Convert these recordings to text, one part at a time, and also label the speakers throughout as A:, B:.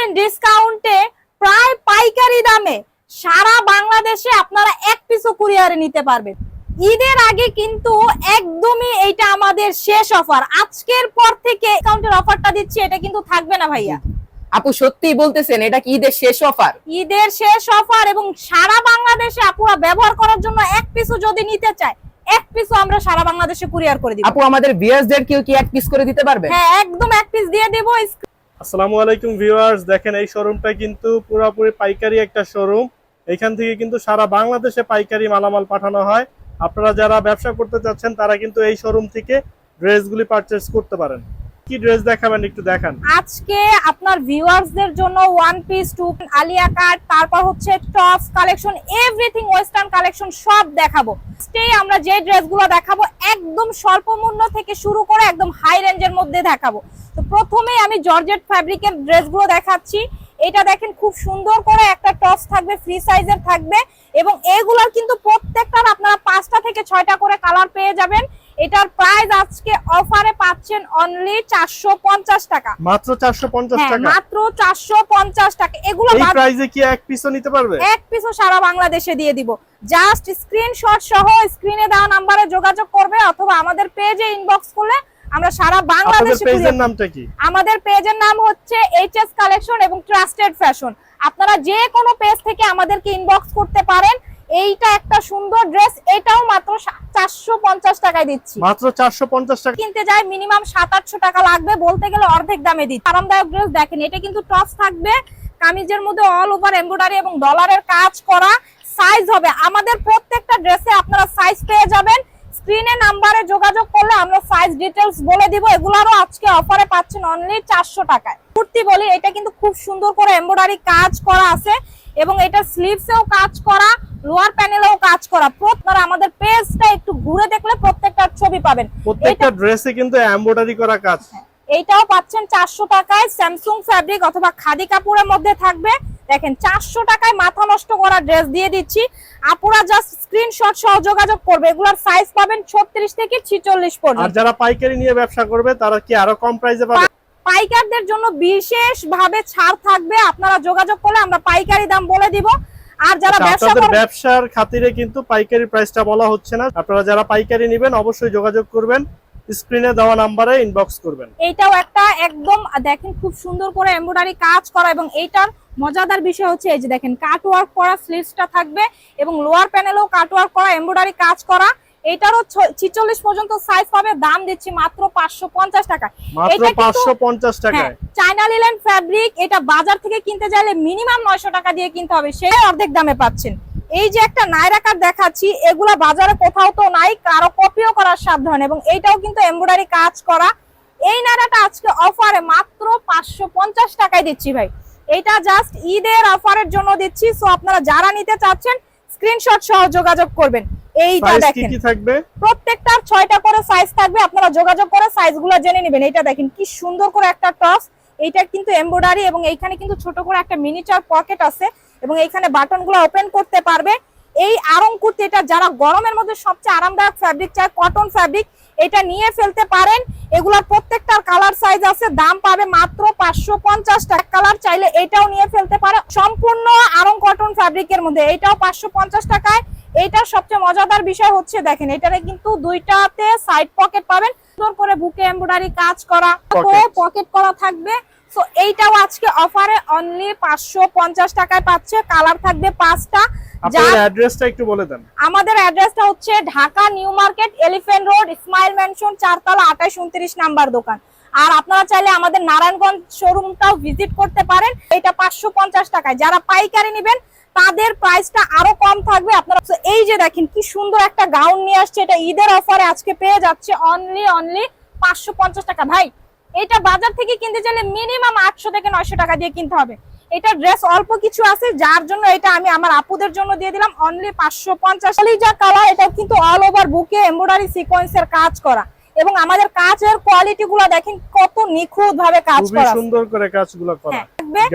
A: Percent ডিসকাউন্টে প্রায় পাইকারি দামে সারা বাংলাদেশে আপনারা এক পিসও কুরিয়ারে নিতে পারবেন। ঈদের আগে কিন্তু একদমই এইটা আমাদের শেষ অফার আজকের পর থেকে ডিসকাউন্টের অফারটা দিচ্ছি এটা কিন্তু থাকবে না ভাইয়া।
B: আপু সত্যিই বলতেছেন এটা কি ঈদের শেষ অফার
A: ঈদের শেষ অফার এবং সারা বাংলাদেশে আপুরা ব্যবহার করার জন্য এক পিসও যদি নিতে চায় এক পিসও আমরা সারা বাংলাদেশে কুরিয়ার করে দিব।
B: আপু আমাদের ভিউয়ার্সদের কেউ কি এক পিস করে দিতে পারবে
A: হ্যাঁ একদম এক পিস দিয়ে দেবো।
C: আসসালামু আলাইকুম ভিউয়ার্স, দেখেন এই শোরুমটা কিন্তু পুরোপুরি পাইকারি একটা শোরুম এখান থেকে কিন্তু সারা বাংলাদেশে পাইকারি মালামাল পাঠানো হয়। আপনারা যারা ব্যবসা করতে চাচ্ছেন, তারা কিন্তু এই শোরুম থেকে ড্রেসগুলি পারচেজ করতে পারেন। কি ড্রেস দেখাবেন একটু দেখান।
A: আজকে আপনার ভিউয়ার্সদের জন্য one piece two Alia cut তারপর হচ্ছে tops collection everything western collection সব দেখাবো। স্টে আমরা যে ড্রেসগুলো দেখাবো, একদম স্বল্প মূল্য থেকে শুরু করে একদম হাই রেঞ্জের মধ্যে দেখাবো। তো প্রথমেই আমি জর্জেট ফ্যাব্রিকের ড্রেসগুলো দেখাচ্ছি। এটা দেখেন খুব সুন্দর করে একটা টপস থাকবে ফ্রি সাইজের থাকবে এবং এগুলোর কিন্তু প্রত্যেকটার আপনারা পাঁচটা থেকে ছয়টা করে কালার পেয়ে যাবেন। এটার প্রাইস আজকে অফারে পাচ্ছেন অনলি চারশো পঞ্চাশ টাকা।
C: মাত্র চারশো পঞ্চাশ
A: হ্যাঁ
C: টাকা?
A: মাত্র চারশো পঞ্চাশ টাকা। এগুলো
C: এই প্রাইসে কি এক পিসও নিতে পারবে?
A: এক পিসও সারা বাংলাদেশে দিয়ে দিব। জাস্ট স্ক্রিনশট সহ স্ক্রিনে দেওয়া নাম্বারে যোগাযোগ করবে অথবা আমাদের পেজে ইনবক্স করলে আমরা সারা বাংলাদেশে
C: পেজের
A: courier-
C: নামটা কি?
A: আমাদের পেজের নাম হচ্ছে এইচএস কালেকশন এবং ট্রাস্টেড ফ্যাশন আপনারা যে কোনো পেজ থেকে আমাদেরকে ইনবক্স করতে পারেন। এইটা একটা সুন্দর ড্রেস এটাও মাত্র চারশো পঞ্চাশ টাকায় দিচ্ছি।
C: মাত্র চারশো পঞ্চাশ টাকা
A: কিনতে যায় মিনিমাম সাত আটশো টাকা লাগবে বলতে গেলে অর্ধেক দামে দিচ্ছি। আরামদায়ক ড্রেস দেখেন এটা কিন্তু টপস থাকবে কামিজের মধ্যে অল ওভার এমব্রয়ডারি এবং ডলারের কাজ করা সাইজ হবে। আমাদের প্রত্যেকটা ড্রেসে আপনারা সাইজ পেয়ে যাবেন। স্ক্রিনে নাম্বারে যোগাযোগ করলে আমরা সাইজ ডিটেলস বলে দিব। এগুলারও আজকে অফারে পাচ্ছেন অনলি চারশো টাকায়। কুর্তি বলি এটা কিন্তু খুব সুন্দর করে এমব্রয়ডারি কাজ করা আছে এবং এটা স্লিভসেও কাজ করা লোয়ার প্যানেলেও কাজ করা। আপনারা আমাদের পেজটা একটু ঘুরে দেখলে প্রত্যেকটা ছবি পাবেন।
C: প্রত্যেকটা ড্রেসে কিন্তু এমব্রয়ডারি করা কাজ।
A: এইটাও পাচ্ছেন চারশো টাকায়। স্যামসুং ফ্যাব্রিক অথবা খাদি কাপড়ের মধ্যে থাকবে। দেখেন চারশো টাকায় মাথা নষ্ট করা ড্রেস দিয়ে দিচ্ছি। আপুরা জাস্ট স্ক্রিনশট সহ যোগাযোগ করবে। এগুলোর সাইজ পাবেন ছত্রিশ থেকে ছিচল্লিশ
C: আর
A: পর্যন্ত
C: যারা পাইকারি নিয়ে ব্যবসা করবে তারা কি আরও কম প্রাইসে পাবে?
A: পাইকারদের জন্য বিশেষ ভাবে ছাড় থাকবে। আপনারা যোগাযোগ করলে আমরা পাইকারি দাম বলে দিব। আর যারা
C: আচ্ছা,
A: ব্যবসা
C: ব্যবসার খাতিরে কিন্তু পাইকারি প্রাইসটা বলা হচ্ছে না। আপনারা যারা পাইকারি নেবেন অবশ্যই যোগাযোগ করবেন। স্ক্রিনে দেওয়া নাম্বারে ইনবক্স করবেন।
A: এইটাও একটা একদম দেখেন খুব সুন্দর করে এমব্রয়ডারি কাজ করা এবং এইটার মজাদার বিষয় হচ্ছে এই যে দেখেন কাট ওয়ার্ক করা স্লিভসটা থাকবে এবং লোয়ার প্যানেলেও কাট ওয়ার্ক করা এমব্রয়ডারি কাজ করা। এটারও ছিচল্লিশ পর্যন্ত সাইজ পাবে দাম দিচ্ছি মাত্র পাঁচশো পঞ্চাশ টাকা।
C: মাত্র পাঁচশো পঞ্চাশ টাকায়।
A: চাইনা লিলেন ফ্যাব্রিক এটা বাজার থেকে কিনতে চাইলে মিনিমাম নয়শো টাকা দিয়ে কিনতে হবে সে অর্ধেক দামে পাচ্ছেন। এই যে একটা নাইরা কাট দেখাচ্ছি এগুলা বাজারে কোথাও তো নাই কারও কপিও করার সাবধান এবং এইটাও কিন্তু এমব্রয়ডারি কাজ করা। এই নাইরাটা আজকে অফারে মাত্র পাঁচশো পঞ্চাশ টাকায় দিচ্ছি ভাই। এটা জাস্ট ঈদের অফারের জন্য দিচ্ছি সো আপনারা যারা নিতে চাচ্ছেন স্ক্রিনশট সহ যোগাযোগ করবেন। এইটা দেখেন প্রত্যেকটার ছয়টা করে সাইজ থাকবে আপনারা যোগাযোগ করে সাইজগুলো জেনে নেবেন। এটা দেখেন কি সুন্দর করে একটা টপস এইটা কিন্তু এমব্রয়ডারি এবং এইখানে কিন্তু ছোট করে একটা মিনিচার পকেট আছে। এবং এইখানে বাটনগুলো ওপেন করতে পারবে। এই আরং কুর্তি এটা যারা গরমের মধ্যে সবচেয়ে আরামদায়ক ফ্যাব্রিক চায় কটন ফ্যাব্রিক এটা নিয়ে ফেলতে পারেন। এগুলার প্রত্যেকটার কালার সাইজ আছে দাম পাবে মাত্র পাঁচশো পঞ্চাশ টাকা। কালার চাইলে এটাও নিয়ে ফেলতে পারে। সম্পূর্ণ আরং কটন ফ্যাব্রিকের মধ্যে এটাও পাঁচশো পঞ্চাশ টাকায়। এইটার সবচেয়ে মজাদার বিষয় হচ্ছে দেখেন এটারে কিন্তু দুইটাতে সাইড পকেট পাবেন। সুন্দর করে বুকে এমব্রয়ডারি কাজ করা. পকেট করা থাকবে। তো এইটাও আজকে অফারে অনলি পাঁচশো পঞ্চাশ টাকায় পাচ্ছে। কালার থাকবে পাঁচটা। যা
C: অ্যাড্রেসটা একটু বলে দেন।
A: আমাদের অ্যাড্রেসটা হচ্ছে Dhaka new market elephant road mansion চারতলা নাম্বার দোকান। আর আপনারা চাইলে আমাদের নারায়ণগঞ্জ শোরুমটাও ভিজিট করতে পারেন। এটা পাঁচশো পঞ্চাশ টাকায়। যারা পাইকারি নেবেন তাদের প্রাইসটা আরও কম থাকবে। আপনারা এই যে দেখেন কি সুন্দর একটা গাউন নিয়ে আসছে। এটা ঈদের অফারে আজকে পেয়ে যাচ্ছে অনলি অনলি পাঁচশো পঞ্চাশ টাকা। ভাই এটা বাজার থেকে কিনতে চাইলে মিনিমাম আটশো থেকে নয়শো টাকা দিয়ে কিনতে হবে। এটা ড্রেস অল্প কিছু আছে যার জন্য এটা আমি আমার আপুদের জন্য দিয়ে দিলাম। অনলি পাঁচশো পঞ্চাশ। যা কালার এটা কিন্তু অল ওভার বুকে এমব্রয়ডারি সিকোয়েন্সের কাজ করা। এবং আমাদের কাজের কোয়ালিটি গুলো দেখেন কত নিখুঁত ভাবে কাজ করা।
C: সুন্দর করে কাজগুলো করা।
A: হ্যাঁ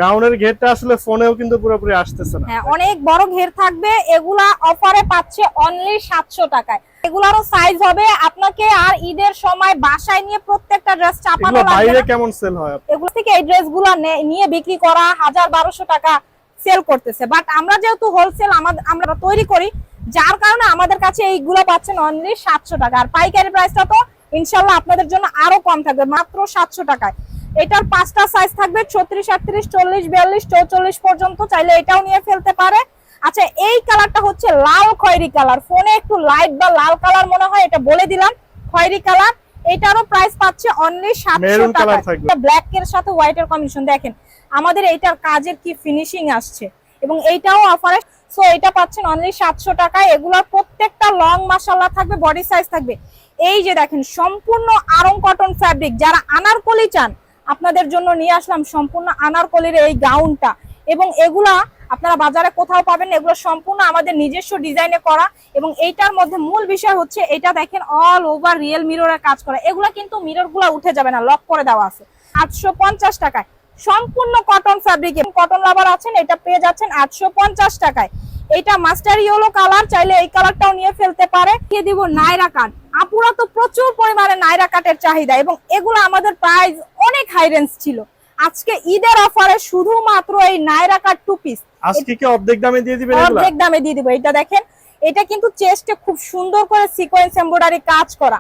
C: গাউনের ঘেরটা আসলে ফোনেও কিন্তু পুরোপুরি আসতেছে না।
A: হ্যাঁ অনেক বড় ঘের থাকবে। এগুলা অফারে পাচ্ছে অনলি সাতশো টাকায়। এগুলারও সাইজ হবে। আপনাকে আর ঈদের সময় বাসায় নিয়ে প্রত্যেকটা ড্রেস চাপানো লাগবে
C: বাইরে কেমন সেল হয়?
A: এগুলো থেকে এই ড্রেসগুলা নিয়ে বিক্রি করা হাজার বারোশো টাকা সেল করতেছে। বাট আমরা যেহেতু হোলসেল আমাদের আমরা তৈরি করি যার কারণে আমাদের কাছে এইগুলো পাচ্ছেন অনলি সাতশো টাকা। আর পাইকারি প্রাইসটা তো ইনশাল্লাহ আপনাদের জন্য আরও কম থাকবে মাত্র সাতশো টাকায়। এটার পাঁচটা সাইজ থাকবে ছত্রিশ আটত্রিশ চল্লিশ বিয়াল্লিশ চৌচল্লিশ পর্যন্ত চাইলে এটাও নিয়ে ফেলতে পারে। আচ্ছা এই কালারটা হচ্ছে লাল খয়েরি কালার। ফোনে একটু লাইট বা লাল কালার মনে হয় এটা বলে দিলাম। খয়েরি কালার এটারও প্রাইস পাচ্ছে অনলি সাতশো টাকা ব্ল্যাক এর সাথে হোয়াইট এর কম্বিনেশন দেখেন আমাদের এইটার কাজের কি ফিনিশিং আসছে? এবং এইটাও অফারে সো এটা পাচ্ছেন অনলি সাতশো টাকায়। এগুলোর প্রত্যেকটা লং মাসাল্লা থাকবে বডি সাইজ থাকবে। এই যে দেখেন সম্পূর্ণ আরং কটন ফ্যাব্রিক যারা আনারকলি চান আপনাদের জন্য নিয়ে আসলাম সম্পূর্ণ আনারকলির এই গাউনটা এবং এগুলা আপনারা বাজারে কোথাও পাবেন এগুলো সম্পূর্ণ আমাদের নিজস্ব ডিজাইনে করা এবং এইটার মধ্যে মূল বিষয় হচ্ছে এটা দেখেন অল ওভার রিয়েল মিররের কাজ করা। এগুলো কিন্তু মিররগুলা উঠে যাবে না লক করে দেওয়া আছে। আটশো পঞ্চাশ টাকায়। সম্পূর্ণ কটন ফ্যাব্রিক কটন লাভার আছেন, এটা পেয়ে যাচ্ছেন আটশো পঞ্চাশ টাকায়। এটা মাস্টার ইয়েলো কালার চাইলে এই কালারটাও নিয়ে ফেলতে পারে। দিয়ে দিব নাইরা কাট আপুরা তো প্রচুর পরিমাণে নাইরা কাটের চাহিদা এবং এগুলো আমাদের প্রাইস অনেক হাই রেঞ্জ ছিল। আজকে ঈদের অফারে শুধুমাত্র এই নাইরা কাট টু পিস
C: আজকে কি অর্ধেক দামে দিয়ে দিবেন এগুলা?
A: অর্ধেক দামে দিয়ে দিব। এটা দেখেন এটা কিন্তু চেস্টে খুব সুন্দর করে সিকোয়েন্স এমব্রয়ডারি কাজ করা।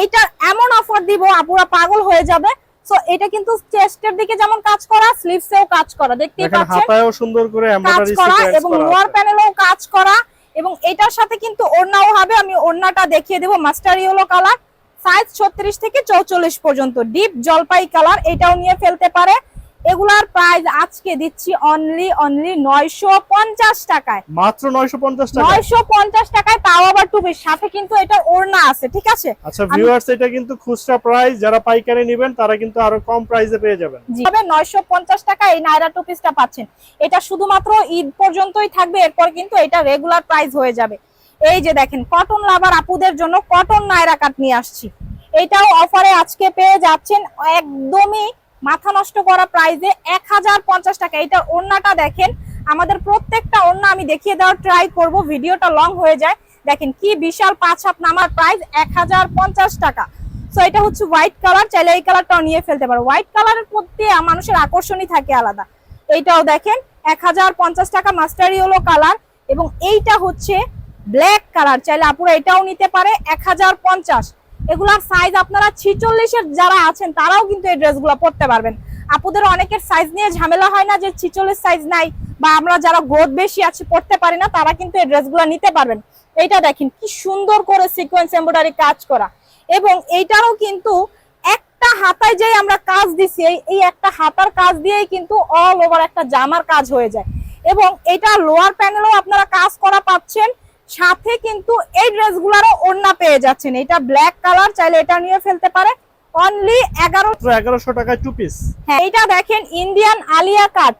A: এইটার এমন অফার দিব আপুরা পাগল হয়ে যাবে। সো এটা কিন্তু চেস্টের দিকে যেমন কাজ করা স্লিভসেও কাজ করা। দেখতেই
C: দেখেন
A: পাচ্ছেন?
C: হাতায়ও সুন্দর করে এমব্রয়ডারি
A: করা এবং লোয়ার প্যানেলেও কাজ করা। এবং এটার সাথে কিন্তু ওড়নাও হবে আমি ওড়নাটা দেখিয়ে দেবো। মাস্টার ইয়েলো কালার সাইজ ছত্রিশ থেকে চৌচল্লিশ পর্যন্ত। ডিপ জলপাই কালার এটাও নিয়ে ফেলতে পারে। এগুলার প্রাইস আজকে দিচ্ছি অনলি অনলি নয়শো পঞ্চাশ টাকায়।
C: মাত্র 950 টাকা
A: নয়শো পঞ্চাশ টাকায় তাও আবার টুপির সাথে কিন্তু এটা ওড়না আছে ঠিক আছে?
C: আচ্ছা ভিউয়ার্স এটা কিন্তু খুচরা প্রাইস যারা পাইকারি নেবেন তারা কিন্তু আরও কম প্রাইসে পেয়ে যাবেন।
A: তবে নয়শো পঞ্চাশ টাকা এই নাইরা টু পিসটা পাচ্ছেন। এটা শুধুমাত্র ঈদ পর্যন্তই থাকবে এরপর কিন্তু এটা রেগুলার প্রাইস হয়ে যাবে। এই যে দেখেন কটন লাভার আপুদের জন্য কটন নাইরা কাট নিয়ে আসছি। এটাও অফারে আজকে পেয়ে যাচ্ছেন, একদমই মাথা নষ্ট করা প্রাইজে এক হাজার পঞ্চাশ টাকা। এটার ওড়নাটা দেখেন, আমাদের প্রত্যেকটা ওড়না আমি দেখিয়ে দেওয়ার ট্রাই করব, ভিডিওটা লং হয়ে যায়। দেখেন কি বিশাল পাঁচ হাত নামার প্রাইস এক হাজার পঞ্চাশ টাকা। সো এটা হচ্ছে হোয়াইট কালার চাইলে এই কালারটাও নিয়ে ফেলতে পারো। হোয়াইট কালারের প্রতি মানুষের আকর্ষণই থাকে আলাদা। এইটাও দেখেন, এক হাজার পঞ্চাশ টাকা মাস্টার ইয়েলো কালার এবং এইটা হচ্ছে ব্ল্যাক কালার, চাইলে আপুরা এটাও নিতে পারে, এক হাজার পঞ্চাশ। এগুলার সাইজ আপনারা ছিচল্লিশের যারা আছেন, তারাও কিন্তু এই ড্রেসগুলো পরতে পারবেন। আপুদের অনেকের সাইজ নিয়ে ঝামেলা হয় না যে ছিচল্লিশ সাইজ নাই, বা আমরা যারা গ্রোথ বেশি আছে, পড়তে পারি না, তারা কিন্তু এই ড্রেসগুলো নিতে পারবেন। এইটা দেখেন, কি সুন্দর করে সিকোয়েন্স এমব্রয়ডারি কাজ করা। এবং এইটারও কিন্তু একটা হাতায় যেই আমরা কাজ দিছি, এই একটা হাতার কাজ দিয়েই কিন্তু অল ওভার একটা জামার কাজ হয়ে যায়। এবং এটা লোয়ার প্যানেলও আপনারা কাজ করা পাচ্ছেন সাথে কিন্তু এই ড্রেসগুলোরও ওড়না পেয়ে যাচ্ছেন। এটা ব্ল্যাক কালার চাইলে এটা নিয়ে ফেলতে পারে। অনলি এগারো
C: 1100 টাকায় টু পিস
A: হ্যাঁ এটা দেখেন ইন্ডিয়ান আলিয়া কাট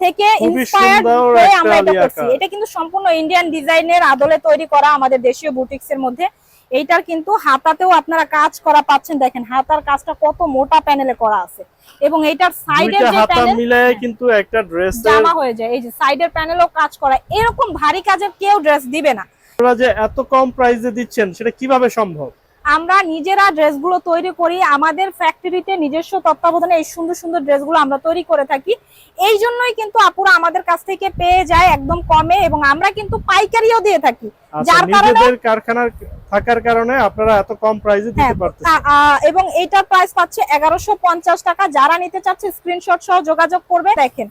A: থেকে ইন্সপায়ার্ড হয়ে আমরা এটা করছি। এটা কিন্তু সম্পূর্ণ ইন্ডিয়ান ডিজাইনের আদলে তৈরি করা আমাদের দেশীয় বুটিক্স এর মধ্যে। এইটার কিন্তু হাতাতেও আপনারা কাজ করা পাচ্ছেন। দেখেন হাতার কাজটা কত মোটা প্যানেলে করা আছে। এবং এইটার সাইডের যে প্যানেল
C: মিলায়ে কিন্তু একটা ড্রেস
A: জামা হয়ে যায়। এই যে সাইডের প্যানেলও কাজ করা। এরকম ভারী কাজের কেউ ড্রেস দিবে না।
C: আপনারা যে এত কম প্রাইসে দিচ্ছেন সেটা কীভাবে সম্ভব?
A: আমরা নিজেরা ড্রেসগুলো তৈরি করি আমাদের ফ্যাক্টরিতে নিজস্ব তত্ত্বাবধানে এই সুন্দর সুন্দর ড্রেসগুলো আমরা তৈরি করে থাকি। এই জন্যই কিন্তু আপুরা আমাদের কাছ থেকে পেয়ে যায় একদম কমে এবং আমরা কিন্তু পাইকারিও দিয়ে থাকি।
C: আচ্ছা
A: যার কারণে
C: কারখানার থাকার কারণে আপনারা এত কম প্রাইসে
A: হ্যাঁ
C: দিতে পারতেছেন।
A: আ- আ- এবং এইটার প্রাইস পাচ্ছে এগারোশো পঞ্চাশ টাকা। যারা নিতে চাচ্ছে স্ক্রিনশট সহ যোগাযোগ করবে। দেখেন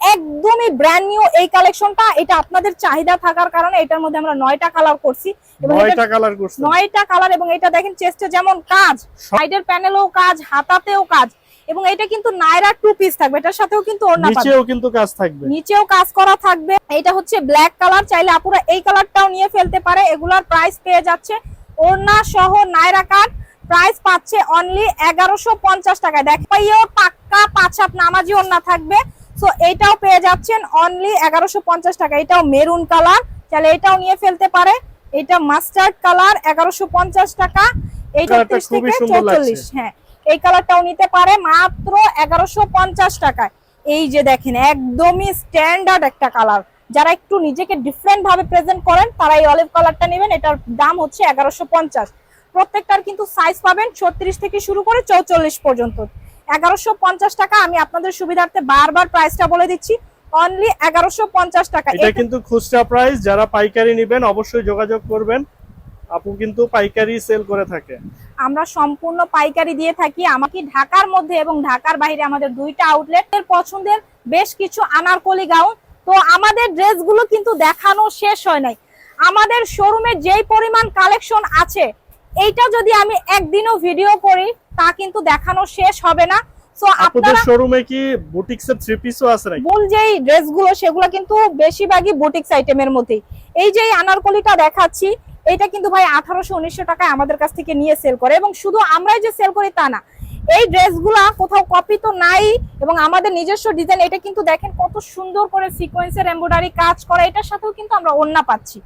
A: একদমই ব্র্যান্ড নিউ এই কালেকশনটা এটা আপনাদের চাহিদা থাকার কারণে এটার মধ্যে আমরা নয়টা কালার করছি।
C: নয়টা কালার করছেন
A: নয়টা কালার এবং এটা দেখেন চেস্টে যেমন কাজ সাইডের প্যানেলেও কাজ হাতাতেও কাজ। এবং এটা কিন্তু নাইরা টু পিস থাকবে। এটার সাথেও কিন্তু ওড়না পাবে
C: নিচেও কিন্তু কাজ থাকবে।
A: নিচেও কাজ করা থাকবে। এটা হচ্ছে ব্ল্যাক কালার চাইলে আপুরা এই কালারটাও নিয়ে ফেলতে পারে। এগুলার প্রাইস পেয়ে যাচ্ছে। ওড়না সহ নাইরা কাট প্রাইস পাচ্ছে অনলি এগারোশো পঞ্চাশ টাকায়। দেখ পাইয়েও পাক্কা পাঁচ হাত নামাজি ওড়না থাকবে। সো এইটাও পেয়ে যাচ্ছেন অনলি এগারোশো পঞ্চাশ টাকা। এটাও মেরুন কালার তাহলে এটাও নিয়ে ফেলতে পারে। এটা মাস্টার্ড কালার এগারোশো পঞ্চাশ টাকা। থেকে চৌচল্লিশ হ্যাঁ। এই কালারটাও নিতে পারে মাত্র এগারোশো পঞ্চাশ টাকায়। এই যে দেখেন একদমই স্ট্যান্ডার্ড একটা কালার যারা একটু নিজেকে ডিফারেন্ট ভাবে প্রেজেন্ট করেন তারা এই অলিভ কালারটা নেবেন। এটার দাম হচ্ছে এগারোশো পঞ্চাশ। প্রত্যেকটার কিন্তু সাইজ পাবেন ছত্রিশ থেকে শুরু করে চৌচল্লিশ পর্যন্ত। এগারোশো পঞ্চাশ টাকা আমি আপনাদের সুবিধার্থে বারবার প্রাইসটা বলে দিচ্ছি। অনলি এগারোশো পঞ্চাশ টাকা।
C: এটা কিন্তু খুচরা প্রাইস যারা পাইকারি নেবেন অবশ্যই যোগাযোগ করবেন। আপু কিন্তু পাইকারি সেল করে থাকে।
A: আমরা সম্পূর্ণ পাইকারি দিয়ে থাকি। আমাকে ঢাকার মধ্যে এবং ঢাকার বাইরে আমাদের দুইটা আউটলেটের পছন্দের বেশ কিছু আনারকলি গাউন তো আমাদের ড্রেসগুলো কিন্তু দেখানো শেষ হয় নাই। আমাদের শোরুমে যেই পরিমাণ কালেকশন আছে এইটা যদি আমি একদিনও ভিডিও করি তা কিন্তু দেখানো শেষ হবে না। সো
C: আপুদের শোরুমে কি বুটিক্সের থ্রি পিসও আছে নাকি?
A: মূল যেই ড্রেসগুলো সেগুলো কিন্তু বেশিরভাগই বুটিক্স আইটেমের মধ্যেই। এই যে আনারকলিটা দেখাচ্ছি এটা কিন্তু ভাই আঠারোশো উনিশশো টাকায় আমাদের কাছ থেকে নিয়ে সেল করে। এবং শুধু আমরাই যে সেল করি তা না এই ড্রেসগুলা কোথাও কপি তো নাই এবং আমাদের নিজস্ব ডিজাইন এটা কিন্তু দেখেন কত সুন্দর করে সিকোয়েন্সের এমব্রয়ডারি কাজ করা এটার সাথেও কিন্তু আমরা ওন্না পাচ্ছি।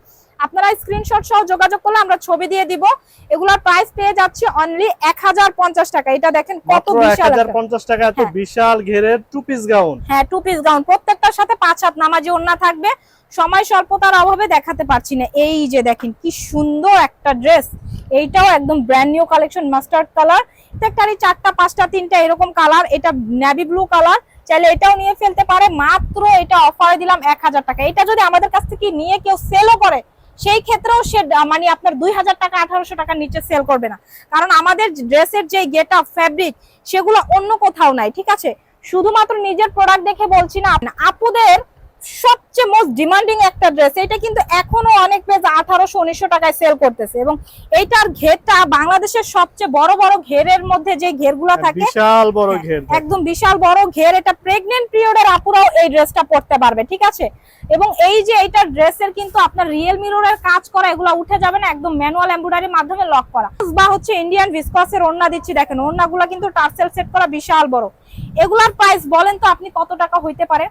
A: আপনারা স্ক্রিনশট সহ যোগাযোগ করলে আমরা ছবি দিয়ে দিব। এগুলার প্রাইস পেয়ে যাচ্ছে অনলি এক হাজার পঞ্চাশ টাকা। এটা দেখেন কত বিশাল
C: হাজার
A: একটা।
C: পঞ্চাশ টাকা এত
A: হ্যাঁ।
C: বিশাল ঘেরের টু পিস গাউন
A: হ্যাঁ টু পিস গাউন প্রত্যেকটার সাথে পাঁচ হাত নামাজি ওন্না থাকবে। সময় স্বল্পতার অভাবে দেখাতে পারছি না। এই যে দেখেন কি সুন্দর একটা ড্রেস এইটাও একদম brand new collection mustard colour প্রত্যেকটারই চারটা পাঁচটা তিনটা এরকম কালার এটা নেভি ব্লু কালার চাইলে এটাও নিয়ে ফেলতে পারে। মাত্র এটা অফারে দিলাম এক হাজার টাকা। এটা যদি আমাদের কাছ থেকে নিয়ে কেউ সেলও করে সেই ক্ষেত্রেও সে মানে আপনার দুই হাজার টাকা, আঠারোশো টাকার নিচে সেল করবে না। কারণ আমাদের ড্রেসের যে গেট আপ ফ্যাব্রিক সেগুলো অন্য কোথাও নাই, ঠিক আছে? শুধুমাত্র নিজের প্রোডাক্ট দেখে বলছি না আপ- আপুদের সবচেয়ে মোস্ট ডিমান্ডিং একটা ড্রেস এটা কিন্তু এখনও অনেক পেজ আঠারোশো উনিশশো টাকায় সেল করতেছে। এবং এইটার ঘেরটা বাংলাদেশের সবচেয়ে বড় বড় ঘেরের মধ্যে যে ঘেরগুলো থাকে
C: বিশাল বড়
A: হ্যাঁ,
C: ঘের
A: একদম বিশাল বড় ঘের এটা প্রেগনেন্ট পিরিয়ডের আপুরাও এই ড্রেসটা পরতে পারবে ঠিক আছে? এবং এই যে এইটা ড্রেসের কিন্তু আপনার রিয়েল মিররের কাজ করা এগুলো উঠে যাবে না একদম ম্যানুয়াল এমব্রয়ডারির মাধ্যমে লক করা। বা হচ্ছে ইন্ডিয়ান ভিসকসের ওড়না দিচ্ছি দেখেন ওড়নাগুলো কিন্তু টার্সেল সেট করা বিশাল বড়। এগুলার প্রাইস বলেন তো আপনি কত টাকা হইতে পারে?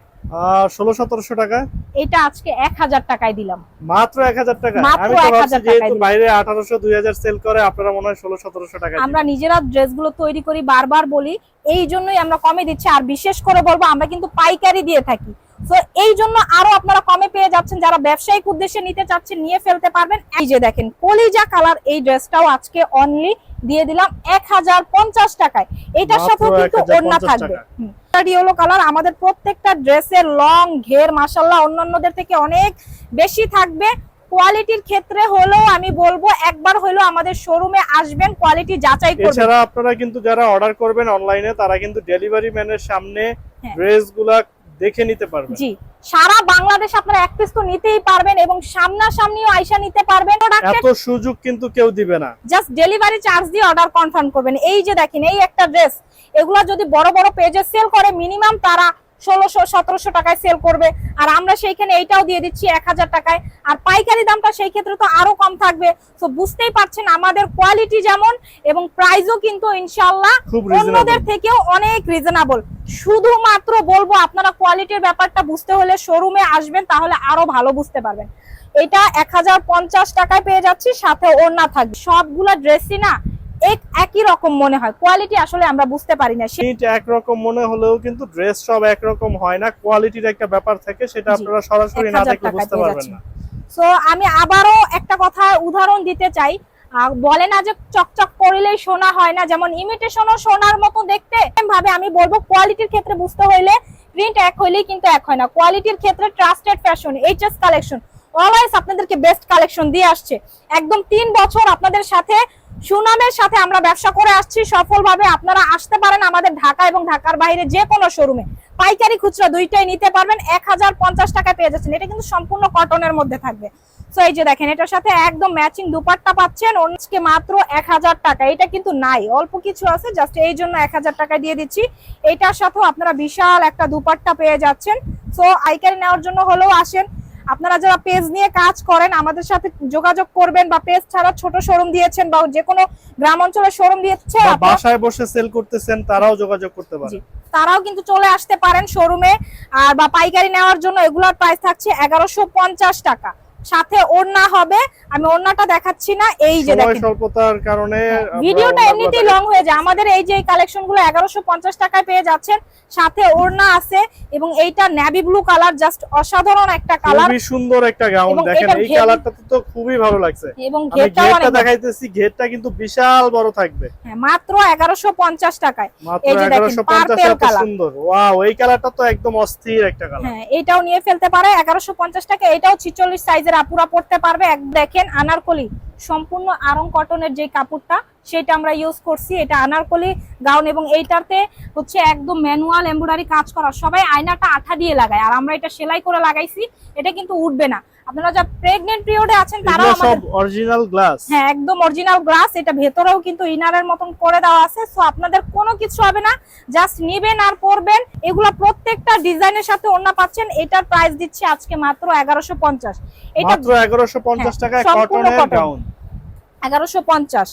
C: ষোলো সতেরোশো টাকা।
A: এটা আজকে এক হাজার টাকায় দিলাম।
C: মাত্র এক হাজার টাকা।
A: মাত্র
C: আমি তো ভাবছি যেহেতু বাইরে আঠারোশো দুই হাজার সেল করে আপনারা মনে হয় ষোলো সতেরোশো টাকা
A: আমরা নিজেরা ড্রেসগুলো তৈরি করি বারবার বলি এই জন্যই আমরা কমে দিচ্ছি। আর বিশেষ করে বলব আমরা কিন্তু পাইকারি দিয়ে থাকি। তো এই জন্য আরও আপনারা কমে পেয়ে যাচ্ছেন যারা ব্যবসায়িক উদ্দেশ্যে নিতে চাচ্ছেন নিয়ে ফেলতে পারবেন। এই যে দেখেন কলিজা কালার এই ড্রেসটাও আজকে অনলি দিয়ে দিলাম এক হাজার পঞ্চাশ টাকায়। এটার সাথেও কিন্তু ওড়না থাকবে। ইয়েলো কালার আমাদের প্রত্যেকটা ড্রেসের লং ঘের মাসাল্লাহ অন্যান্যদের থেকে অনেক বেশি থাকবে। কোয়ালিটির ক্ষেত্রে হলেও আমি বলব একবার হলেও আমাদের শোরুমে আসবেন কোয়ালিটি যাচাই করবেন।
C: এছাড়া আপনারা কিন্তু যারা অর্ডার করবেন অনলাইনে তারা কিন্তু ডেলিভারি ম্যানের সামনে
A: হ্যাঁ।
C: দেখে নিতে পারবেন।
A: জি সারা বাংলাদেশ আপনারা এক পিস তো নিতেই পারবেন এবং সামনাসামনিও আয়সা নিতে পারবেন
C: এত সুযোগ কিন্তু কেউ দিবে না।
A: জাস্ট ডেলিভারি চার্জ দিয়ে অর্ডার কনফার্ম করবেন। এই যে দেখেন এই একটা ড্রেস এগুলা যদি বড় বড় পেজে সেল করে মিনিমাম তারা ষোলোশো সতেরোশো টাকায় সেল করবে। আর আমরা সেইখানে এইটাও দিয়ে দিচ্ছি এক হাজার টাকায়। আর পাইকারি দামটা সেই ক্ষেত্রে তো আরও কম থাকবে। তো বুঝতেই পারছেন আমাদের কোয়ালিটি যেমন এবং প্রাইসও কিন্তু ইনশাল্লাহ অন্যদের থেকেও অনেক রিজনেবল শুধুমাত্র বলব আপনারা কোয়ালিটির ব্যাপারটা বুঝতে হলে শোরুমে আসবেন তাহলে আরও ভালো বুঝতে পারবেন। এটা এক হাজার পঞ্চাশ টাকায় পেয়ে যাচ্ছি সাথে ওড়না থাকবে। সবগুলা ড্রেসই না এক একই রকম মনে হয়। কোয়ালিটি আসলে আমরা বুঝতে পারি না। সে-
C: একরকম মনে হলেও কিন্তু ড্রেস সব একরকম হয় না। কোয়ালিটির একটা ব্যাপার থাকে সেটা আপনারা সরাসরি না
A: 1000
C: দেখলে বুঝতে পারবেন না।
A: সো আমি আবারও একটা কথা উদাহরণ দিতে চাই। বলে না যে চকচক করলেই সোনা হয় না। যেমন ইমিটেশনও সোনার মতো দেখতে। ভাবে আমি বলব কোয়ালিটির ক্ষেত্রে বুঝতে হইলে প্রিন্ট এক হইলেই কিন্তু এক হয় না। কোয়ালিটির ক্ষেত্রে trusted fashion HS collection always আপনাদেরকে বেস্ট কালেকশন দিয়ে আসছে। একদম তিন বছর আপনাদের সাথে, সুনামের সাথে আমরা ব্যবসা করে আসছি। সফলভাবে আপনারা আসতে পারেন আমাদের ঢাকা এবং ঢাকার বাইরে যে কোনো শোরুমে পাইকারি খুচরা দুইটাই নিতে পারবেন। এক হাজার পঞ্চাশ টাকায় পেয়ে যাচ্ছেন। এটা কিন্তু সম্পূর্ণ কটনের মধ্যে থাকবে। সো এই যে দেখেন, এটার সাথে একদম ম্যাচিং দুপাট্টা পাচ্ছেন। আজকে মাত্র এক হাজার টাকা। এটা কিন্তু নাই। অল্প কিছু আছে জাস্ট এই জন্য এক হাজার টাকা দিয়ে দিচ্ছি। এটার সাথেও আপনারা বিশাল একটা দুপাট্টা পেয়ে যাচ্ছেন। সো আইকারি নেওয়ার জন্য হলেও আসেন। আপনারা যারা পেজ নিয়ে কাজ করেন আমাদের সাথে যোগাযোগ করবেন বা পেজ ছাড়া ছোট শোরুম দিয়েছেন বা যে কোনো গ্রাম অঞ্চলে শোরুম দিয়েছে
C: বাসায় বসে সেল করতেছেন তারাও যোগাযোগ করতে পারে
A: তারাও কিন্তু চলে আসতে পারেন শোরুমে আর বা পাইকারি নেওয়ার জন্য এগুলোর প্রাইস থাকছে এগারোশো পঞ্চাশ টাকা। সাথে ওড়না হবে। আমি ওড়নাটা দেখাচ্ছি না এই যে দেখেন।
C: স্বল্পতার কারণে
A: ভিডিওটা এমনিতেই লং হয়ে যায়। আমাদের এই যে কালেকশনগুলো এগারোশো পঞ্চাশ টাকায় পেয়ে যাচ্ছেন সাথে ওড়না আছে এবং এইটা নেভি ব্লু কালার জাস্ট অসাধারণ একটা কালার
C: খুবই সুন্দর একটা গাউন দেখেন এই কালারটা তো খুবই ভালো লাগছে।
A: এবং
C: ঘেরটা
A: অনেক
C: দেখাইতেছি ঘেরটা কিন্তু বিশাল বড় থাকবে।
A: হ্যাঁ, মাত্র এগারোশো পঞ্চাশ টাকায়।
C: মাত্র
A: এই যে দেখেন,
C: এত
A: color।
C: সুন্দর। ওয়াও এই কালারটা তো একদম অস্থির একটা কালার
A: হ্যাঁ এটাও নিয়ে ফেলতে পারে। এগারোশো পঞ্চাশ টাকা এটাও ছিচল্লিশ সাইজের আপুরা পড়তে পারবে। এক দেখেন আনারকলি। সম্পূর্ণ আরং কটনের যে কাপড়টা সেটা আমরা ইউজ করছি। এটা আনারকলি গাউন এবং এইটাতে হচ্ছে একদম ম্যানুয়াল এমব্রয়ডারি কাজ করা। সবাই আয়নাটা আঠা দিয়ে লাগায় আর আমরা এটা সেলাই করে লাগাইছি এটা কিন্তু উঠবে না। আপনারা যা প্রেগনেন্ট পিরিয়ডে আছেন তারাও
C: সব
A: আমাদের
C: অরিজিনাল গ্লাস
A: হ্যাঁ একদম অরিজিনাল গ্লাস এটা ভেতরেও কিন্তু ইনারের মতন করে দেওয়া আছে। সো আপনাদের কোনো কিছু হবে না জাস্ট নিবেন আর পরবেন। এগুলা প্রত্যেকটা ডিজাইনের সাথে ওড়না পাচ্ছেন এটার প্রাইস দিচ্ছি আজকে মাত্র এগারোশো পঞ্চাশ। এটা
C: মাত্র এগারোশো পঞ্চাশ
A: হ্যাঁ,
C: টাকায়
A: সম্পূর্ণ
C: কটনের গাউন
A: এগারোশো পঞ্চাশ।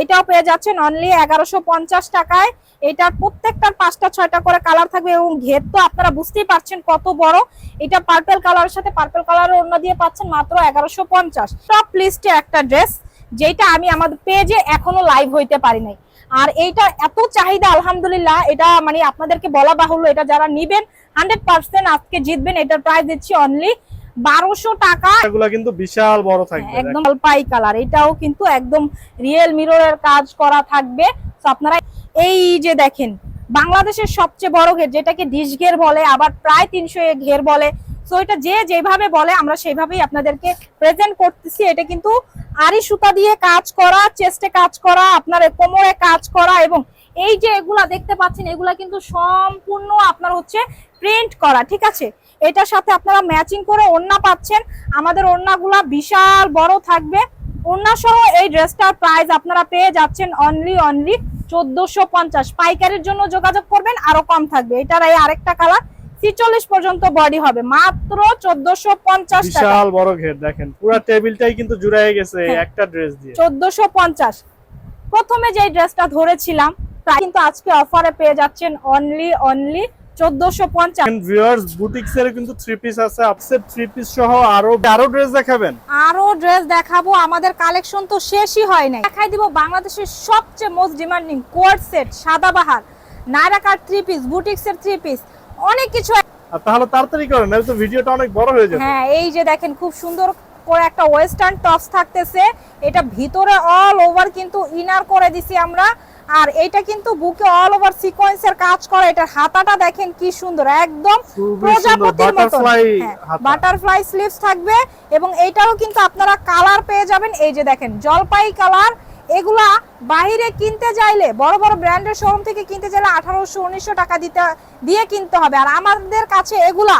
A: এটাও পেয়ে যাচ্ছেন অনলি এগারোশো পঞ্চাশ টাকায়। এটার প্রত্যেকটার পাঁচটা, ছয়টা করে কালার থাকবে এবং ঘের তো আপনারা বুঝতেই পারছেন কত বড়। এটা পার্পেল কালারের সাথে পার্পেল কালারের অন্য দিয়ে পাচ্ছেন মাত্র এগারোশো পঞ্চাশ। টপ লিস্টে একটা ড্রেস যেটা আমি আমাদের পেজে এখনও লাইভ হইতে পারি নাই। আর এইটা এত চাহিদা, আলহামদুলিল্লাহ, এটা মানে আপনাদেরকে বলা বাহুল্য, এটা যারা নিবেন হান্ড্রেড পার্সেন্ট আজকে জিতবেন, এটার প্রাইস দিচ্ছি অনলি বারোশো টাকা।
C: এগুলা কিন্তু বিশাল বড় থাকবে
A: হ্যাঁ, একদম পাই কালার এটাও কিন্তু একদম রিয়েল মিররের কাজ করা থাকবে। তো আপনারা এই যে দেখেন বাংলাদেশের সবচেয়ে বড় ঘের যেটাকে ডিশ ঘের বলে আবার প্রায় তিনশো ঘের বলে। তো এটা যে যেভাবে বলে আমরা সেভাবেই আপনাদেরকে প্রেজেন্ট করতেছি। এটা কিন্তু আরি সুতা দিয়ে কাজ করা চেস্টে কাজ করা আপনার কোমরে কাজ করা এবং এই যে এগুলা দেখতে পাচ্ছেন এগুলা কিন্তু সম্পূর্ণ আপনার হচ্ছে প্রিন্ট করা ঠিক আছে? এটার সাথে আপনারা ম্যাচিং করে ওড়না পাচ্ছেন। আমাদের ওড়নাগুলা বিশাল বড় থাকবে। ওড়না সহ এই ড্রেসটার প্রাইস আপনারা পেয়ে যাচ্ছেন অনলি অনলি চোদ্দশো পঞ্চাশ। পাইকারির জন্য যোগাযোগ করবেন আরও কম থাকবে। এটার এই আরেকটা কালার ছিচল্লিশ পর্যন্ত বডি হবে। মাত্র চোদ্দশো পঞ্চাশ টাকা।
C: বিশাল বড় ঘের দেখেন। পুরো টেবিলটাই কিন্তু জুড়াই গেছে
A: হ্যাঁ।
C: একটা ড্রেস দিয়ে।
A: চোদ্দশো পঞ্চাশ। প্রথমে যে ড্রেসটা ধরেছিলাম তা কিন্তু আজকে অফারে পেয়ে যাচ্ছেন অনলি অনলি চোদ্দশো পঞ্চাশ।
C: ভিউয়ার্স বুটিক্স এর কিন্তু থ্রি পিস আছে আপসেট থ্রি পিস সহ আরও আরও ড্রেস দেখাবেন।
A: আরও ড্রেস দেখাবো আমাদের কালেকশন তো শেষই হয় নাই। দেখাই দিব বাংলাদেশের সবচেয়ে মোস্ট ডিমান্ডিং কোয়ার সেট সাদাবাহার নায়রাকার থ্রি পিস বুটিক্স এর থ্রি পিস অনেক কিছু
C: তাহলে তাড়াতাড়ি করেন নাহলে তো ভিডিওটা অনেক বড় হয়ে যাবে।
A: হ্যাঁ এই যে দেখেন খুব সুন্দর করে একটা ওয়েস্টার্ন টপস থাকতেছে। এটা ভিতরে অল ওভার কিন্তু ইনার করে দিছি আমরা। আর এটা কিন্তু বুকে অল ওভার সিকোয়েন্সের কাজ করা। এটার হাতাটা দেখেন কি সুন্দর একদম প্রজাপতির মতো
C: বাটারফ্লাই
A: স্লিভস থাকবে এবং এইটারও কিন্তু আপনারা কালার পেয়ে যাবেন। এই যে দেখেন জলপাই কালার এগুলা বাইরে কিনতে চাইলে বড় বড় ব্র্যান্ডের শোরুম থেকে কিনতে চাইলে আঠারোশো উনিশশো টাকা দিতে দিয়ে কিনতে হবে। আর আমাদের কাছে এগুলা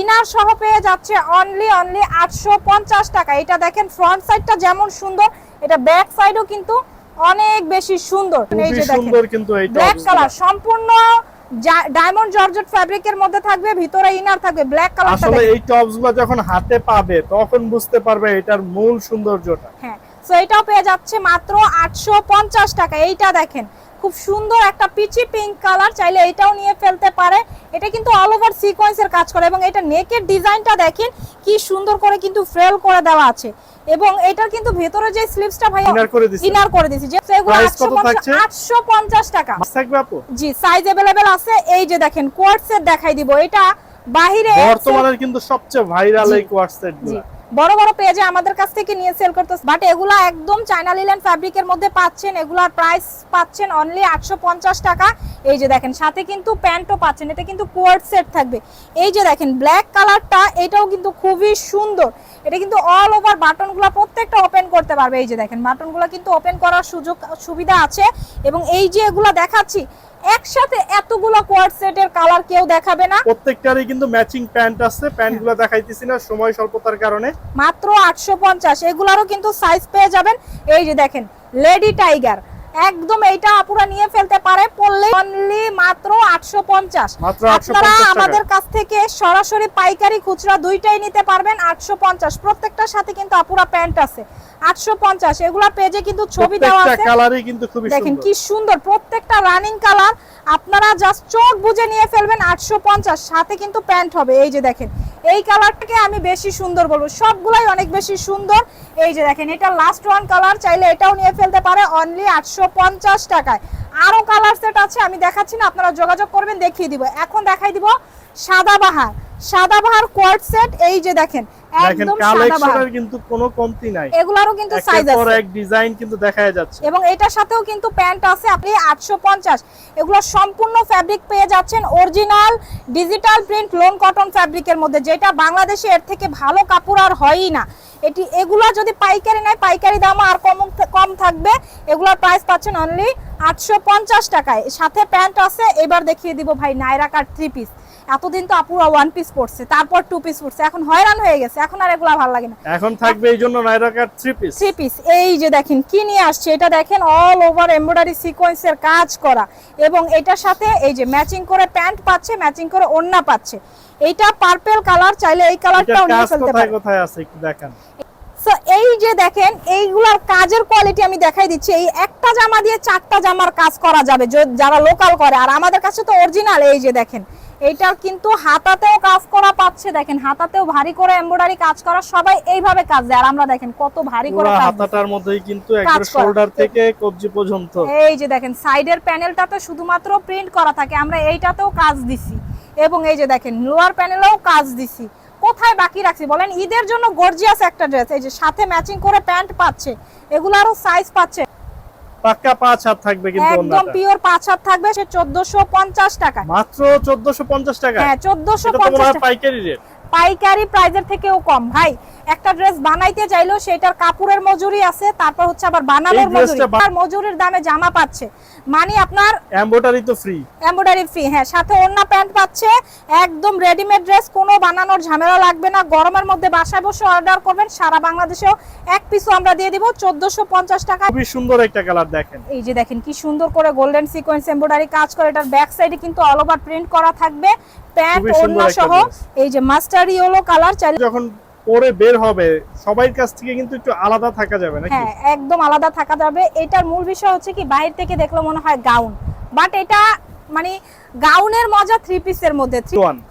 A: ইনার সহ পেয়ে যাচ্ছে অনলি অনলি আটশো পঞ্চাশ টাকা। এটা দেখেন ফ্রন্ট সাইডটা যেমন সুন্দর এটা ব্যাক সাইডও কিন্তু অনেক বেশি সুন্দর। এই যে
C: সুন্দর কিন্তু
A: ব্ল্যাক কালার সম্পূর্ণ ডায়মন্ড জর্জেট ফ্যাব্রিকের মধ্যে থাকবে ভিতরে ইনার থাকবে ব্ল্যাক কালার
C: আসলে এই টপসগুলো যখন হাতে পাবে তখন বুঝতে পারবে এটার মূল সৌন্দর্যটা।
A: হ্যাঁ সো এটাও পেয়ে যাচ্ছে মাত্র আটশো পঞ্চাশ টাকা। এইটা দেখেন খুব সুন্দর একটা পিচি পিঙ্ক কালার চাইলে এটাও নিয়ে ফেলতে পারে এটা কিন্তু অল ওভার সিকোয়েন্সের কাজ করে এবং এটা নেকের ডিজাইনটা দেখেন কি সুন্দর করে কিন্তু ফ্রেল করে দেওয়া আছে এবং এটার কিন্তু ভেতরে যে স্লিভসটা ভাই
C: ইনার করে দিছে
A: ইনার করে দিয়েছি যে এগুলো
C: Price কত থাকছে?
A: আটশো পঞ্চাশ টাকা
C: মাছ থাকবে আপু
A: জি সাইজ अवेलेबल আছে এই যে দেখেন কোয়ার্ড সেট দেখাই দিব এটা বাহিরে
C: বর্তমানের কিন্তু সবচেয়ে ভাইরাল
A: জি।
C: এই কোয়ার্ট সেট
A: জি বড় বড় পেজে আমাদের কাছ থেকে নিয়ে সেল করতে বাট এগুলা একদম চায়না লিলেন ফ্যাব্রিকের মধ্যে পাচ্ছেন, এগুলার প্রাইস পাচ্ছেন অনলি আটশো পঞ্চাশ টাকা। এই যে দেখেন, সাথে কিন্তু প্যান্টও পাচ্ছেন, এতে কিন্তু কোয়ার্ড সেট থাকবে। এই যে দেখেন ব্ল্যাক কালারটা এটাও কিন্তু খুবই সুন্দর। এটা কিন্তু অল ওভার বাটনগুলো প্রত্যেকটা ওপেন করতে পারবে। এই যে দেখেন বাটনগুলো কিন্তু ওপেন করার সুযোগ, সুবিধা আছে। এবং এই যে এগুলা দেখাচ্ছি একসাথে এতগুলো কোয়ার্ড সেটের কালার কেউ দেখাবে না।
C: প্রত্যেকটারই কিন্তু ম্যাচিং প্যান্ট আছে প্যান্টগুলো দেখাইতেছি না সময় স্বল্পতার কারণে।
A: মাত্র আটশো পঞ্চাশ এগুলারও কিন্তু সাইজ পেয়ে যাবেন। এই যে দেখেন লেডি টাইগার একদম এইটা আপুরা নিয়ে ফেলতে পারে পড়লে অনলি মাত্র আটশো পঞ্চাশ।
C: মাত্র আটশো
A: আপনারা আমাদের কাছ থেকে সরাসরি পাইকারি খুচরা দুইটাই নিতে পারবেন আটশো পঞ্চাশ। প্রত্যেকটার সাথে কিন্তু আপুরা প্যান্ট আছে। আটশো পঞ্চাশ। এগুলা পেজে কিন্তু ছবি দেওয়া আছে।
C: কালারই কিন্তু
A: দেখেন কি সুন্দর। প্রত্যেকটা রানিং কালার আপনারা জাস্ট চোখ বুঝে নিয়ে ফেলবেন আটশো পঞ্চাশ। সাথে কিন্তু প্যান্ট হবে। এই যে দেখেন এই কালারটাকে আমি বেশি সুন্দর বলব। সবগুলাই অনেক বেশি সুন্দর। এই যে দেখেন, এটা লাস্ট ওয়ান কালার চাইলে এটাও নিয়ে ফেলতে পারে অনলি আটশো পঞ্চাশ টাকায়। আরও কালার সেট আছে, আমি দেখাচ্ছি না, আপনারা যোগাযোগ করবেন, দেখিয়ে দিব। এখন দেখাই দিব সাদাবাহার। সাদাবাহার কোয়ার্ড সেট এই যে দেখেন একদম
C: কালেকশনের কিন্তু কোনো কমতি নাই।
A: এগুলারও কিন্তু সাইজ আছে।
C: এক ডিজাইন কিন্তু দেখা যাচ্ছে।
A: এবং এটার সাথেও কিন্তু প্যান্ট আছে আপনি আটশো পঞ্চাশ। এগুলো সম্পূর্ণ ফ্যাব্রিক পেয়ে যাচ্ছেন original digital print lawn cotton ফ্যাব্রিকের মধ্যে যেটা বাংলাদেশে এর থেকে ভালো কাপড় আর হয়ই না। এটি এগুলা যদি পাইকারি নেয় পাইকারি দাম আর কম কম থাকবে এগুলোর প্রাইস পাচ্ছেন অনলি আটশো পঞ্চাশ টাকায়। সাথে প্যান্ট আছে এবার দেখিয়ে দিব ভাই নাইরা কাট থ্রি পিস এতদিন তো আপুরা ওয়ান পিস পড়ছে তারপর টু পিস পড়ছে এখন হয়রান হয়ে গেছে এখন আর এগুলা ভালো লাগে না।
C: এখন থাকবে এই জন্য Naira cut three piece
A: three piece এই যে দেখেন কি নিয়ে আসছে এটা দেখেন অল ওভার এমব্রয়ডারি সিকোয়েন্সের কাজ করা এবং এটার সাথে এই যে ম্যাচিং করে প্যান্ট পাচ্ছে ম্যাচিং করে ওড়না পাচ্ছে। এইটা পার্পল কালার চাইলে এই কালারটাও নিয়ে ফেলতে
C: কোথায়
A: পারে।
C: কোথায় আছে একটু দেখান।
A: সো এই যে দেখেন এইগুলার কাজের কোয়ালিটি আমি দেখাই দিচ্ছি। এই একটা জামা দিয়ে চারটা জামার কাজ করা যাবে যারা লোকাল করে আর আমাদের কাছে তো অরিজিনাল এই যে দেখেন। এইটার কিন্তু হাতাতেও কাজ করা পাচ্ছে দেখেন হাতাতেও ভারী করে এমব্রয়ডারি কাজ করা সবাই এইভাবে কাজ দেয়। আর আমরা দেখেন কত ভারী করে কাজ
C: হাতাটার মধ্যেই কিন্তু একবার
A: কাজ করা।
C: শোল্ডার থেকে কবজি পর্যন্ত।
A: এই যে দেখেন সাইডের প্যানেলটাতে শুধুমাত্র প্রিন্ট করা থাকে আমরা এইটাতেও কাজ দিছি। এবং এই যে দেখেন লোয়ার প্যানেলেও কাজ দিছি। কোথায় বাকি রাখছি? বলেন ঈদের জন্য গর্জিয়াস একটা ড্রেস এই যে সাথে ম্যাচিং করে প্যান্ট পাচ্ছে এগুলো এগুলারও সাইজ পাচ্ছে।
C: পাক্কা পাঁচ হাত থাকবে কিন্তু
A: একদম পিওর পাঁচ হাত থাকবে সে চোদ্দশো পঞ্চাশ টাকা।
C: মাত্র চোদ্দশো পঞ্চাশ টাকা?
A: হ্যাঁ চোদ্দশো
C: এটা তো মনে
A: পঞ্চাশ
C: হয়
A: টাকা।
C: পাইকারি রেট
A: পাইকারি প্রাইজের থেকেও কম। ভাই একটা ড্রেস বানাইতে চাইলো সেটার কাপড়ের মজুরি আছে তারপর হচ্ছে আবার বানানোর মজুরি। আর মজুরির দামে জামা পাচ্ছে। মানে আপনার
C: এমব্রয়ডারি তো ফ্রি
A: এমব্রয়ডারি ফ্রি হ্যাঁ সাথে ওড়না প্যান্ট পাচ্ছে। একদম রেডিমেড ড্রেস কোনো বানানোর ঝামেলা লাগবে না। গরমের মধ্যে বাসায় বসে অর্ডার করবেন সারা বাংলাদেশেও এক পিসও আমরা দিয়ে দিব। চোদ্দশো পঞ্চাশ টাকা
C: খুবই সুন্দর একটা কালার দেখেন।
A: এই যে দেখেন কি সুন্দর করে গোল্ডেন সিকোয়েন্স এমব্রয়ডারি কাজ করে। এটার ব্যাক সাইডে কিন্তু অল ওভার প্রিন্ট করা থাকবে। প্যান্ট ওড়না সহ এই যে মাস্টার ইয়েলো কালার
C: যখন পরে বের হবে সবার কাছ থেকে কিন্তু একটু আলাদা থাকা যাবে নাকি?
A: হ্যাঁ একদম আলাদা থাকা যাবে। এটার মূল বিষয় হচ্ছে কি বাইরে থেকে দেখলে মনে হয় গাউন। বাট এটা মানে গাউনের মজা থ্রি পিসের মধ্যে।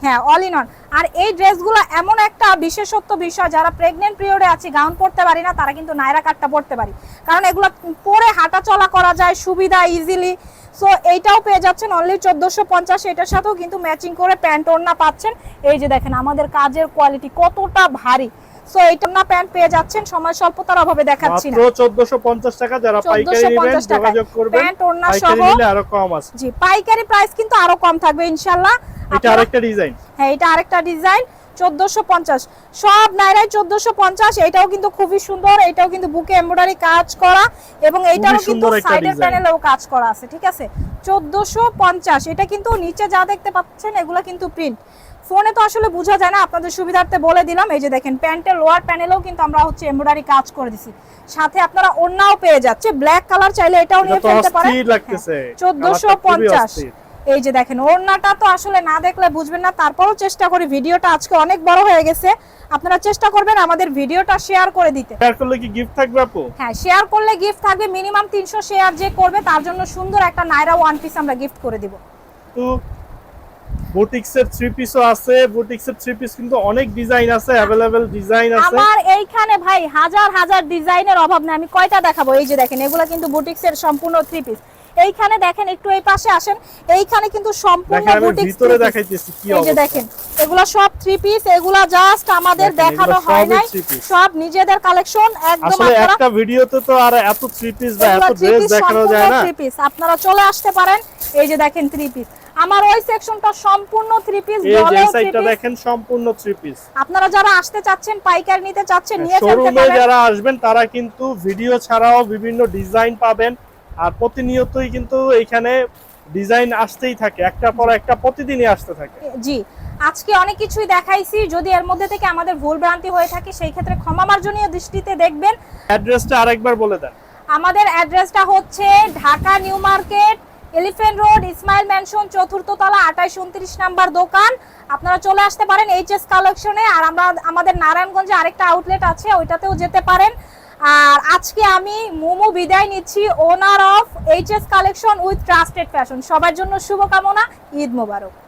A: হ্যাঁ অল ইন অন আর এই ড্রেসগুলো এমন একটা বিশেষত্ব বিষয় যারা প্রেগনেন্ট পিরিয়ডে আছে গাউন পরতে পারি না তারা কিন্তু নাইরা কাটটা পরতে পারি। কারণ এগুলো পরে হাঁটা চলা করা যায় সুবিধা ইজিলি সো এইটাও পেয়ে যাচ্ছেন অনলি চোদ্দোশো পঞ্চাশ এটার সাথেও কিন্তু ম্যাচিং করে প্যান্ট ওড়না পাচ্ছেন। এই যে দেখেন আমাদের কাজের কোয়ালিটি কতটা ভারী। সো এইটা না প্যান্ট পেয়ে যাচ্ছেন সময় স্বল্পতার অভাবে দেখাচ্ছি না।
C: মাত্র টাকা যারা পাইকারি নেবেন যোগাযোগ করবেন
A: প্যান্ট ওড়না সহ
C: নিলে আরও কম আছে।
A: জি পাইকারি প্রাইস কিন্তু আরও কম থাকবে ইনশাল্লাহ
C: এটা আরেকটা ডিজাইন
A: হ্যাঁ এটা আরেকটা ডিজাইন চোদ্দোশো পঞ্চাশ। সব নাইরাই চোদ্দশো পঞ্চাশ এটাও কিন্তু খুবই সুন্দর এটাও কিন্তু বুকে এমব্রয়ডারি কাজ করা এবং এটাও কিন্তু সাইডের প্যানেলেও কাজ করা আছে ঠিক আছে? চোদ্দোশো পঞ্চাশ এটা কিন্তু নিচে যা দেখতে পাচ্ছেন এগুলো কিন্তু প্রিন্ট ফোনে তো আসলে বোঝা যায় না আপনাদের সুবিধার্থে বলে দিলাম এই যে দেখেন প্যান্টের লোয়ার প্যানেলেও কিন্তু আমরা হচ্ছে এমব্রয়ডারি কাজ করে দিছি। সাথে আপনারা ওন্নাও পেয়ে যাচ্ছে ব্ল্যাক কালার চাইলে এটাও নিয়ে ফেলতে পারেন।
C: 1450
A: এই যে দেখেন ওড়নাটা তো আসলে না দেখলে বুঝবেন না। তারপরও চেষ্টা করি ভিডিওটা আজকে অনেক বড় হয়ে গেছে। আপনারা চেষ্টা করবেন আমাদের ভিডিওটা শেয়ার করে দিতে।
C: শেয়ার করলে কি গিফট থাকবে আপু?
A: হ্যাঁ শেয়ার করলে গিফট থাকবে মিনিমাম তিনশো শেয়ার যে করবে তার জন্য সুন্দর একটা নাইরা ওয়ান পিস আমরা গিফট করে দিব।
C: তো বুটিক্সের থ্রি পিসও আছে বুটিক্সের থ্রি পিস কিন্তু অনেক ডিজাইন আছে অ্যাভেলেবেল ডিজাইন আছে।
A: আমার এইখানে ভাই হাজার হাজার ডিজাইনের অভাব নেই আমি কয়টা দেখাবো? এই যে দেখেন এগুলা কিন্তু বুটিক্সের সম্পূর্ণ থ্রি পিস এইখানে দেখেন একটু এই পাশে আসেন। এইখানে কিন্তু সম্পূর্ণ বুটিক্স
C: ভিতরে দেখাইতেছি কি
A: এই যে দেখেন এগুলা সব থ্রি পিস এগুলা জাস্ট আমাদের
C: দেখানো
A: হয় নাই। সব নিজেদের কালেকশন একদম
C: আসলে
A: আপনারা
C: একটা ভিডিওতে তো আর এত থ্রি পিস বা এত ড্রেস দেখানো যায় না।
A: three piece। আপনারা চলে আসতে পারেন এই যে দেখেন থ্রি পিস আমার ওই সেকশনটা সম্পূর্ণ থ্রি পিস
C: এই সাইডটা দেখেন সম্পূর্ণ থ্রি পিস
A: আপনারা যারা আসতে চাচ্ছেন পাইকারি নিতে চাচ্ছেন নিয়ে ফেলতে
C: শোরুমে
A: পারেন।
C: যারা আসবেন তারা কিন্তু ভিডিও ছাড়াও বিভিন্ন ডিজাইন পাবেন। আর প্রতিনিয়তই কিন্তু এইখানে ডিজাইন আসতেই থাকে একটা পর একটা প্রতিদিনই আসতে থাকে।
A: জি। আজকে অনেক কিছুই দেখাইছি যদি এর মধ্যে থেকে আমাদের ভুল ভ্রান্তি হয়ে থাকে সেই ক্ষেত্রে ক্ষমা মার্জনীয় দৃষ্টিতে দেখবেন।
C: অ্যাড্রেসটা আরেকবার বলে দেন।
A: আমাদের অ্যাড্রেসটা হচ্ছে Dhaka new market elephant road Ismail mansion চতুর্থ তলা আঠাইশ উনত্রিশ নাম্বার দোকান। আপনারা চলে আসতে পারেন এইচএস কালেকশনে আর আমরা আমাদের নারায়ণগঞ্জে আরেকটা আউটলেট আছে ওইটাতেও যেতে পারেন। আর আজকে আমি মোমো বিদায় নিচ্ছি owner of HS collection with trusted fashion সবার জন্য শুভকামনা, ঈদ মোবারক।